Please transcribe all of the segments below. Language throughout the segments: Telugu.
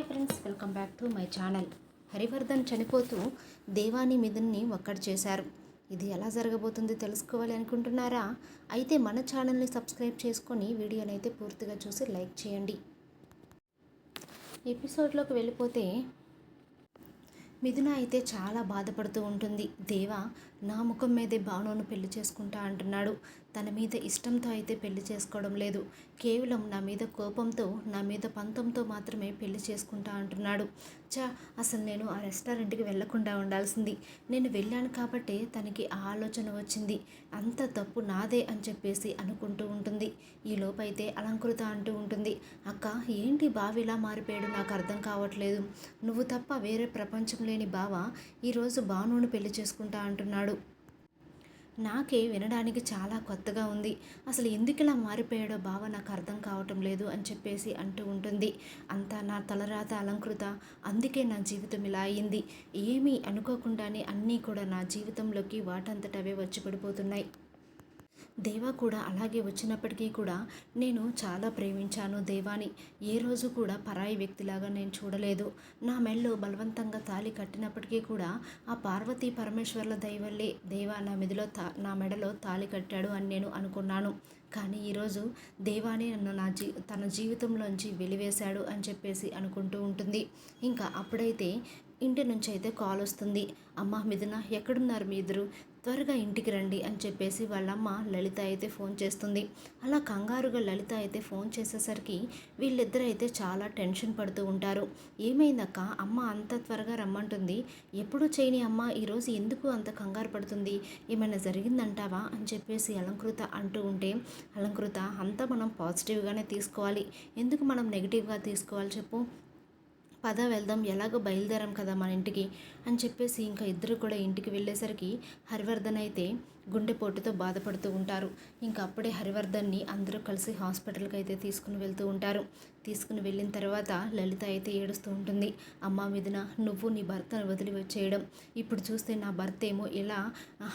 Hi friends welcome back to my channel. Harivardhan చనిపోతూ దేవాని మిథున్ని ఒక్కటి చేశారు. ఇది ఎలా జరగబోతుంది తెలుసుకోవాలి అనుకుంటున్నారా? అయితే మన ఛానల్ని సబ్స్క్రైబ్ చేసుకొని వీడియోని అయితే పూర్తిగా చూసి లైక్ చేయండి. ఎపిసోడ్లోకి వెళ్ళిపోతే మిథున అయితే చాలా బాధపడుతూ ఉంటుంది. దేవా నా ముఖం మీదే భానును పెళ్ళి చేసుకుంటా అంటున్నాడు. తన మీద ఇష్టంతో అయితే పెళ్ళి చేసుకోవడం లేదు. కేవలం నా మీద కోపంతో నా మీద పంతంతో మాత్రమే పెళ్ళి చేసుకుంటా అంటున్నాడు. చా అసలు నేను ఆ రెస్టారెంట్కి వెళ్ళకుండా ఉండాల్సింది. నేను వెళ్ళాను కాబట్టే తనకి ఆ ఆలోచన వచ్చింది. అంత తప్పు నాదే అని చెప్పేసి అనుకుంటూ ఉంటుంది. ఈ లోపైతే అలంకృత అంటూ ఉంటుంది. అక్క ఏంటి బావిలా మారిపోయాడు? నాకు అర్థం కావట్లేదు. నువ్వు తప్ప వేరే ప్రపంచం లేని బావ ఈరోజు భానుని పెళ్ళి చేసుకుంటా అంటున్నాడు. నాకే వినడానికి చాలా కొత్తగా ఉంది. అసలు ఎందుకు ఇలా మారిపోయాడో బావ నాకు అర్థం కావటం లేదు అని చెప్పేసి అంటూ ఉంటుంది. అంతా నా తలరాత అలంకృత. అందుకే నా జీవితం ఇలా అయింది. ఏమీ అనుకోకుండానే అన్నీ కూడా నా జీవితంలోకి వాటంతటవే వచ్చి పడిపోతున్నాయి. దేవా కూడా అలాగే వచ్చినప్పటికీ కూడా నేను చాలా ప్రేమించాను దేవాని. ఏ రోజు కూడా పరాయి వ్యక్తిలాగా నేను చూడలేదు. నా మెల్లో బలవంతంగా తాలి కట్టినప్పటికీ కూడా ఆ పార్వతీ పరమేశ్వర్ల దయవల్లే దేవా నా మెదిలో తా నా మెడలో తాలి కట్టాడు అని నేను అనుకున్నాను. కానీ ఈరోజు దేవాని నన్ను నా జీ తన జీవితంలోంచి వెలివేశాడు అని చెప్పేసి అనుకుంటూ ఉంటుంది. ఇంకా అప్పుడైతే ఇంటి నుంచి అయితే కాల్ వస్తుంది. అమ్మ మిథున ఎక్కడున్నారు మీ ఇద్దరు? త్వరగా ఇంటికి రండి అని చెప్పేసి వాళ్ళమ్మ లలిత అయితే ఫోన్ చేస్తుంది. అలా కంగారుగా లలిత అయితే ఫోన్ చేసేసరికి వీళ్ళిద్దరూ అయితే చాలా టెన్షన్ పడుతూ ఉంటారు. ఏమైందక్క? అమ్మ అంత త్వరగా రమ్మంటుంది. ఎప్పుడు చేయని అమ్మ? ఈరోజు ఎందుకు అంత కంగారు పడుతుంది? ఏమైనా జరిగిందంటావా? అని చెప్పేసి అలంకృత అంటూ ఉంటే అలంకృత అంతా మనం పాజిటివ్గానే తీసుకోవాలి. ఎందుకు మనం నెగిటివ్గా తీసుకోవాలి చెప్పు? పద వెళ్దాం ఎలాగో బయలుదేరాం కదా మన ఇంటికి అని చెప్పేసి ఇంకా ఇద్దరు కూడా ఇంటికి వెళ్ళేసరికి హరివర్ధన్ అయితే గుండెపోటుతో బాధపడుతూ ఉంటారు. ఇంకా అప్పుడే హరివర్ధన్ని అందరూ కలిసి హాస్పిటల్కి అయితే తీసుకుని వెళ్తూ ఉంటారు. తీసుకుని వెళ్ళిన తర్వాత లలిత అయితే ఏడుస్తూ ఉంటుంది. అమ్మ మిథున నువ్వు నీ భర్తను వదిలి వచ్చేయడం. ఇప్పుడు చూస్తే నా భర్త ఏమో ఇలా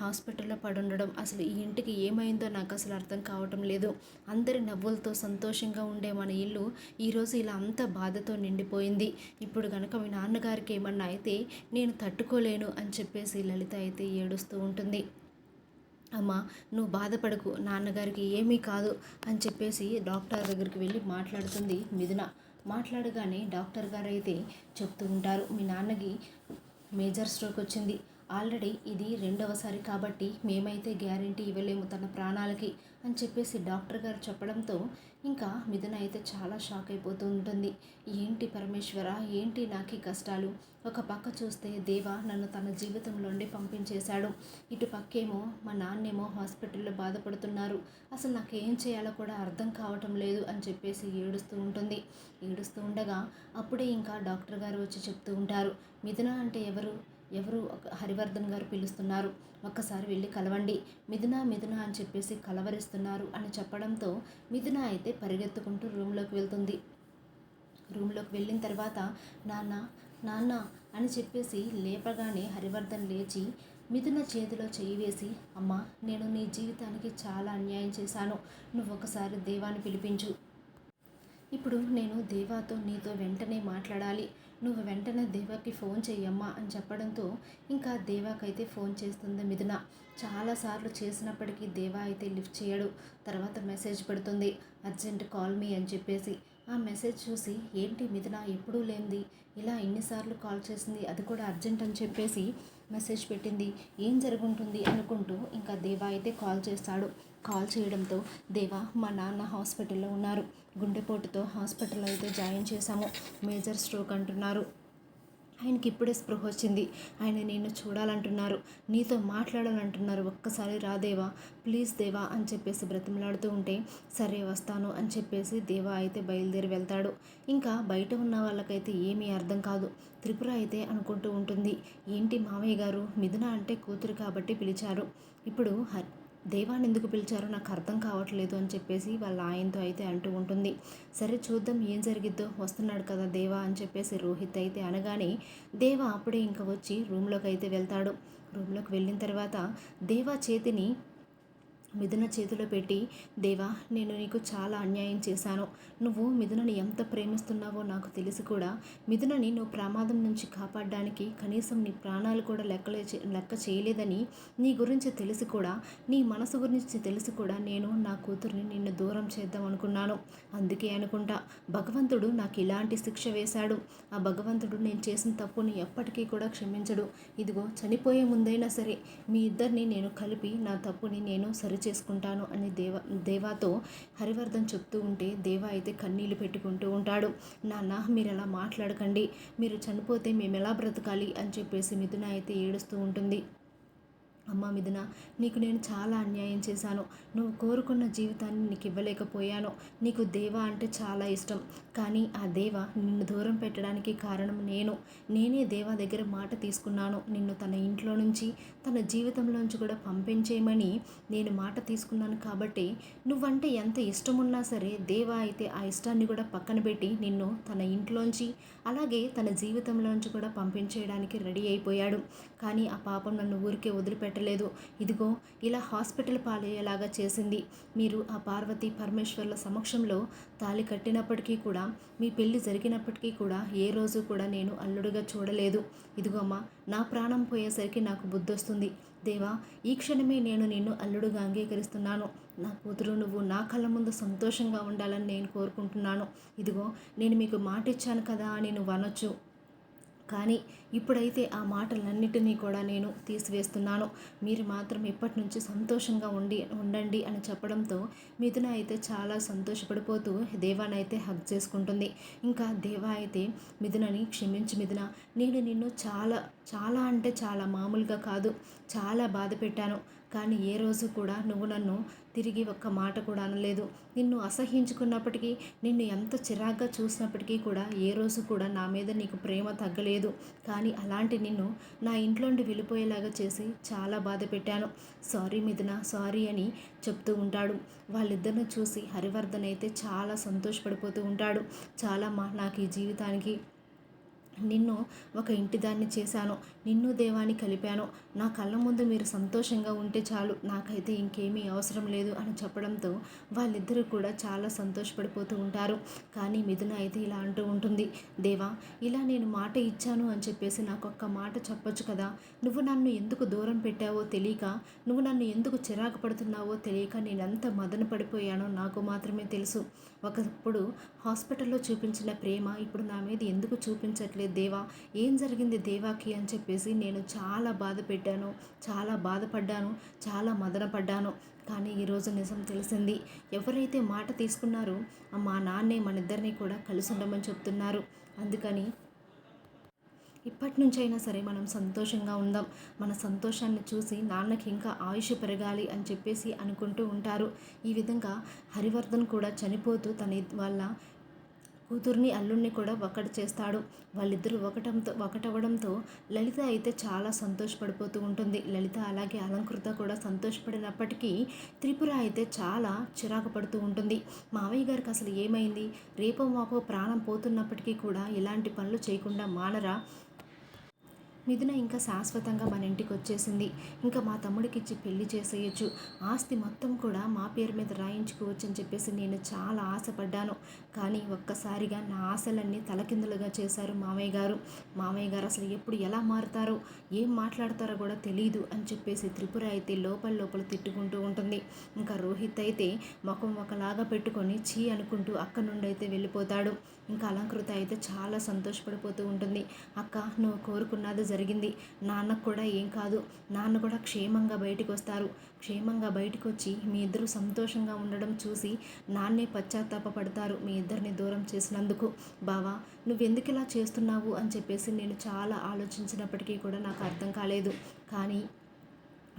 హాస్పిటల్లో పడుండడం. అసలు ఈ ఇంటికి ఏమైందో నాకు అసలు అర్థం కావటం లేదు. అందరి నవ్వులతో సంతోషంగా ఉండే మన ఇల్లు ఈరోజు ఇలా అంత బాధతో నిండిపోయింది. ఇప్పుడు కనుక మీ నాన్నగారికి ఏమన్నా అయితే నేను తట్టుకోలేను అని చెప్పేసి లలిత అయితే ఏడుస్తూ ఉంటుంది. అమ్మ నువ్వు బాధపడకు. నాన్నగారికి ఏమీ కాదు అని చెప్పేసి డాక్టర్ దగ్గరికి వెళ్ళి మాట్లాడుతుంది మిథున. మాట్లాడగానే డాక్టర్ గారు అయితే చెప్తూ ఉంటారు మీ నాన్నకి మేజర్ స్ట్రోక్ వచ్చింది. ఆల్రెడీ ఇది రెండవసారి కాబట్టి మేమైతే గ్యారంటీ ఇవ్వలేము తన ప్రాణాలకి అని చెప్పేసి డాక్టర్ గారు చెప్పడంతో ఇంకా మిథున అయితే చాలా షాక్ అయిపోతూ ఉంటుంది. ఏంటి పరమేశ్వర? ఏంటి నాకి కష్టాలు? ఒక పక్క చూస్తే దేవ నన్ను తన జీవితంలోండి పంపించేశాడు. ఇటు పక్కేమో మా నాన్నేమో హాస్పిటల్లో బాధపడుతున్నారు. అసలు నాకు ఏం చేయాలో కూడా అర్థం కావటం లేదు అని చెప్పేసి ఏడుస్తూ ఉంటుంది. ఏడుస్తూ ఉండగా అప్పుడే ఇంకా డాక్టర్ గారు వచ్చి చెప్తూ ఉంటారు. మిథున అంటే ఎవరు? ఎవరు హరివర్ధన్ గారు పిలుస్తున్నారు. ఒక్కసారి వెళ్ళి కలవండి. మిథున మిథున అని చెప్పేసి కలవరిస్తున్నారు అని చెప్పడంతో మిథున అయితే పరిగెత్తుకుంటూ రూమ్లోకి వెళ్తుంది. రూమ్లోకి వెళ్ళిన తర్వాత నాన్న నాన్న అని చెప్పేసి లేపగానే హరివర్ధన్ లేచి మిథున చేతిలో చేయి వేసి అమ్మా నేను నీ జీవితానికి చాలా అన్యాయం చేశాను. నువ్వు ఒకసారి దేవాన్ని పిలిపించు. ఇప్పుడు నేను దేవాతో నీతో వెంటనే మాట్లాడాలి. నువ్వు వెంటనే దేవాకి ఫోన్ చెయ్యమ్మా అని చెప్పడంతో ఇంకా దేవాకైతే ఫోన్ చేస్తుంది మిథున. చాలాసార్లు చేసినప్పటికీ దేవా అయితే లిఫ్ట్ చేయడు. తర్వాత మెసేజ్ పెడుతుంది. అర్జెంట్ కాల్ మీ అని చెప్పేసి. ఆ మెసేజ్ చూసి ఏంటి మిథున ఎప్పుడూ లేనిది. ఇలా ఎన్నిసార్లు కాల్ చేసింది అది కూడా అర్జెంట్ అని చెప్పేసి మెసేజ్ పెట్టింది. ఏం జరుగుంటుంది అనుకుంటూ ఇంకా దేవా అయితే కాల్ చేస్తాడు. కాల్ చేయడంతో దేవా మా నాన్న హాస్పిటల్లో ఉన్నారు. గుండెపోటుతో హాస్పిటల్ అయితే జాయిన్ చేశాము. మేజర్ స్ట్రోక్ అంటున్నారు. ఆయనకి ఇప్పుడే స్పృహ వచ్చింది. ఆయన నేను చూడాలంటున్నారు. నీతో మాట్లాడాలంటున్నారు. ఒక్కసారి రాదేవా ప్లీజ్ దేవా అని చెప్పేసి బ్రతిమలాడుతూ ఉంటే సరే వస్తాను అని చెప్పేసి దేవా అయితే బయలుదేరి వెళ్తాడు. ఇంకా బయట ఉన్న వాళ్ళకైతే ఏమీ అర్థం కాదు. త్రిపుర అయితే అనుకుంటూ ఉంటుంది ఏంటి మావయ్య గారు? మిథున అంటే కూతురు కాబట్టి పిలిచారు. ఇప్పుడు దేవాన్ని ఎందుకు పిలిచారో నాకు అర్థం కావట్లేదు అని చెప్పేసి వాళ్ళ ఆయనతో అయితే అంటూ ఉంటుంది. సరే చూద్దాం ఏం జరిగిద్దో? వస్తున్నాడు కదా దేవా అని చెప్పేసి రోహిత్ అయితే అనగానే దేవా అప్పుడే ఇంకా వచ్చి రూమ్లోకి అయితే వెళ్తాడు. రూమ్లోకి వెళ్ళిన తర్వాత దేవా చేతిని మిథున చేతిలో పెట్టి దేవా నేను నీకు చాలా అన్యాయం చేశాను. నువ్వు మిథునని ఎంత ప్రేమిస్తున్నావో నాకు తెలిసి కూడా మిథునని నువ్వు ప్రమాదం నుంచి కాపాడడానికి కనీసం నీ ప్రాణాలు కూడా లెక్కలే లెక్క చేయలేదని నీ గురించి తెలిసి కూడా నీ మనసు గురించి తెలిసి కూడా నేను నా కూతుర్ని నిన్ను దూరం చేద్దాం అనుకున్నాను. అందుకే అనుకుంటా భగవంతుడు నాకు ఇలాంటి శిక్ష వేశాడు. ఆ భగవంతుడు నేను చేసిన తప్పుని ఎప్పటికీ కూడా క్షమించడు. ఇదిగో చనిపోయే ముందైనా సరే మీ ఇద్దరిని నేను కలిపి నా తప్పుని నేను సరి చేసుకుంటాను అని దేవ దేవాతో హరివర్ధన్ చెప్తూ ఉంటే దేవా అయితే కన్నీళ్ళు పెట్టుకుంటూ ఉంటాడు. నాన్న మీరు ఎలా మాట్లాడకండి. మీరు చనిపోతే మేము ఎలా బ్రతకాలి? అని చెప్పేసి మిథున అయితే ఏడుస్తూ ఉంటుంది. అమ్మ మిథున నీకు నేను చాలా అన్యాయం చేశాను. నువ్వు కోరుకున్న జీవితాన్ని నీకు ఇవ్వలేకపోయాను నీకు దేవ అంటే చాలా ఇష్టం. కానీ ఆ దేవ నిన్ను దూరం పెట్టడానికి కారణం నేను. నేనే దేవ దగ్గర మాట తీసుకున్నాను. నిన్ను తన ఇంట్లో నుంచి తన జీవితంలోంచి కూడా పంపించేయమని నేను మాట తీసుకున్నాను కాబట్టి నువ్వంటే ఎంత ఇష్టమున్నా సరే దేవ అయితే ఆ ఇష్టాన్ని కూడా పక్కన పెట్టి నిన్ను తన ఇంట్లోంచి అలాగే తన జీవితంలోంచి కూడా పంపించేయడానికి రెడీ అయిపోయాడు. కానీ ఆ పాపం నన్ను ఊరికే వదిలిపెట్టలేదు ఇదిగో ఇలా హాస్పిటల్ పాలయ్యేలాగా చేసింది. మీరు ఆ పార్వతి పరమేశ్వర్ల సమక్షంలో తాలి కట్టినప్పటికీ కూడా మీ పెళ్ళి జరిగినప్పటికీ కూడా ఏ రోజు కూడా నేను అల్లుడుగా చూడలేదు. ఇదిగో అమ్మా నా ప్రాణం పోయేసరికి నాకు బుద్ధొస్తుంది. దేవా ఈ క్షణమే నేను నిన్ను అల్లుడుగా అంగీకరిస్తున్నాను. నా కూతురు నువ్వు నా కళ్ళ ముందు సంతోషంగా ఉండాలని నేను కోరుకుంటున్నాను. ఇదిగో నేను మీకు మాట ఇచ్చాను కదా అని నువ్వు అనొచ్చు. కానీ ఇప్పుడైతే ఆ మాటలన్నిటినీ కూడా నేను తీసివేస్తున్నాను. మీరు మాత్రం ఇప్పటి నుంచి సంతోషంగా ఉండి ఉండండి అని చెప్పడంతో మిథున అయితే చాలా సంతోషపడిపోతూ దేవానైతే హక్ చేసుకుంటుంది. ఇంకా దేవా అయితే మిథునని క్షమించి మిథున నేను నిన్ను చాలా చాలా అంటే చాలా మామూలుగా కాదు. చాలా బాధ పెట్టాను. కానీ ఏ రోజు కూడా నువ్వు నన్ను తిరిగి ఒక్క మాట కూడా అనలేదు. నిన్ను అసహించుకున్నప్పటికీ నిన్ను ఎంత చిరాగ్గా చూసినప్పటికీ కూడా ఏ రోజు కూడా నా మీద నీకు ప్రేమ తగ్గలేదు. కానీ అలాంటి నిన్ను నా ఇంట్లోండి వెళ్ళిపోయేలాగా చేసి చాలా బాధ పెట్టాను. సారీ మిథున సారీ అని చెప్తూ ఉంటాడు. వాళ్ళిద్దరిని చూసి హరివర్ధన్ అయితే చాలా సంతోషపడిపోతూ ఉంటాడు. చాలా మా నాకు ఈ జీవితానికి నిన్ను ఒక ఇంటిదాన్ని చేశాను. నిన్ను దేవాన్ని కలిపాను. నా కళ్ళ ముందు మీరు సంతోషంగా ఉంటే చాలు. నాకైతే ఇంకేమీ అవసరం లేదు అని చెప్పడంతో వాళ్ళిద్దరూ కూడా చాలా సంతోషపడిపోతూ ఉంటారు. కానీ మిథున అయితే ఇలా అంటూ ఉంటుంది. దేవా ఇలా నేను మాట ఇచ్చాను అని చెప్పేసి నాకు ఒక్క మాట చెప్పొచ్చు కదా? నువ్వు నన్ను ఎందుకు దూరం పెట్టావో తెలియక నువ్వు నన్ను ఎందుకు చిరాకు పడుతున్నావో తెలియక నేనెంత మదన పడిపోయానో నాకు మాత్రమే తెలుసు. ఒకప్పుడు హాస్పిటల్లో చూపించిన ప్రేమ ఇప్పుడు నా మీద ఎందుకు చూపించట్లేదు? దేవా? ఏం జరిగింది దేవాకి అని చెప్పేసి నేను చాలా బాధ పెట్టాను చాలా బాధపడ్డాను చాలా మదనపడ్డాను. కానీ ఈరోజు నిజం తెలిసింది. ఎవరైతే మాట తీసుకున్నారో మా నాన్నే మన ఇద్దరిని కూడా కలిసి ఉండమని చెప్తున్నారు. అందుకని ఇప్పటి నుంచైనా సరే మనం సంతోషంగా ఉందాం. మన సంతోషాన్ని చూసి నాన్నకి ఇంకా ఆయుష్ పెరగాలి అని చెప్పేసి అనుకుంటూ ఉంటారు. ఈ విధంగా హరివర్ధన్ కూడా చనిపోతూ తన వాళ్ళ కూతుర్ని అల్లుడిని కూడా ఒకటి చేస్తాడు. వాళ్ళిద్దరూ ఒకటంతో ఒకటవడంతో లలిత అయితే చాలా సంతోషపడిపోతూ ఉంటుంది. లలిత అలాగే అలంకృత కూడా సంతోషపడినప్పటికీ త్రిపుర అయితే చాలా చిరాకు పడుతూ ఉంటుంది. మావయ్య గారికి అసలు ఏమైంది? రేపో మాపో ప్రాణం పోతున్నప్పటికీ కూడా ఇలాంటి పనులు చేయకుండా మానరా? మిథున ఇంకా శాశ్వతంగా మన ఇంటికి వచ్చేసింది. ఇంకా మా తమ్ముడికి ఇచ్చి పెళ్ళి చేసేయచ్చు. ఆస్తి మొత్తం కూడా మా పేరు మీద రాయించుకోవచ్చు అని చెప్పేసి నేను చాలా ఆశపడ్డాను. కానీ ఒక్కసారిగా నా ఆశలన్నీ తలకిందులుగా చేశారు మామయ్య గారు. మామయ్య గారు అసలు ఎప్పుడు ఎలా మారుతారో ఏం మాట్లాడతారో కూడా తెలియదు అని చెప్పేసి త్రిపుర అయితే లోపల లోపల తిట్టుకుంటూ ఉంటుంది. ఇంకా రోహిత్ అయితే ముఖం ఒకలాగా పెట్టుకొని చీ అనుకుంటూ అక్క నుండి అయితే వెళ్ళిపోతాడు. ఇంకా అలంకృత అయితే చాలా సంతోషపడిపోతూ ఉంటుంది. అక్క నువ్వు కోరుకున్నది జరిగింది. నాన్నకు కూడా ఏం కాదు. నాన్న కూడా క్షేమంగా బయటకు వస్తారు క్షేమంగా బయటకు వచ్చి మీ ఇద్దరు సంతోషంగా ఉండడం చూసి నాన్నే పశ్చాత్తాప పడతారు మీ ఇద్దరిని దూరం చేసినందుకు. బావా నువ్వెందుకు ఇలా చేస్తున్నావు అని చెప్పేసి నేను చాలా ఆలోచించినప్పటికీ కూడా నాకు అర్థం కాలేదు. కానీ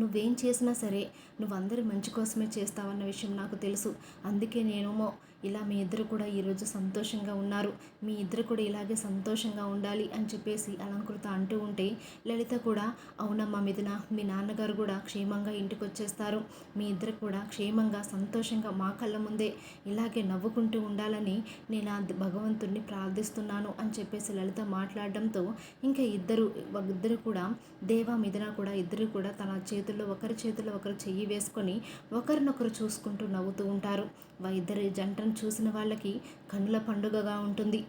నువ్వేం చేసినా సరే నువ్వందరి మంచి కోసమే చేస్తావన్న విషయం నాకు తెలుసు. అందుకే నేనేమో ఇలా మీ ఇద్దరు కూడా ఈరోజు సంతోషంగా ఉన్నారు. మీ ఇద్దరు కూడా ఇలాగే సంతోషంగా ఉండాలి అని చెప్పేసి అలంకృత అంటూ ఉంటే లలిత కూడా అవునమ్మా మిథున మీ నాన్నగారు కూడా క్షేమంగా ఇంటికి వచ్చేస్తారు మీ ఇద్దరు కూడా క్షేమంగా సంతోషంగా మా కళ్ళ ముందే ఇలాగే నవ్వుకుంటూ ఉండాలని నేను ఆ భగవంతుడిని ప్రార్థిస్తున్నాను అని చెప్పేసి లలిత మాట్లాడడంతో ఇంకా ఇద్దరు ఇద్దరు కూడా దేవా మిథున కూడా ఇద్దరు కూడా తన చేతుల్లో ఒకరి చేతుల్లో ఒకరు చెయ్యి వేసుకొని ఒకరినొకరు చూసుకుంటూ నవ్వుతూ ఉంటారు. ఇద్దరి జంటను చూసిన వాళ్ళకి కన్నుల పండుగగా ఉంటుంది.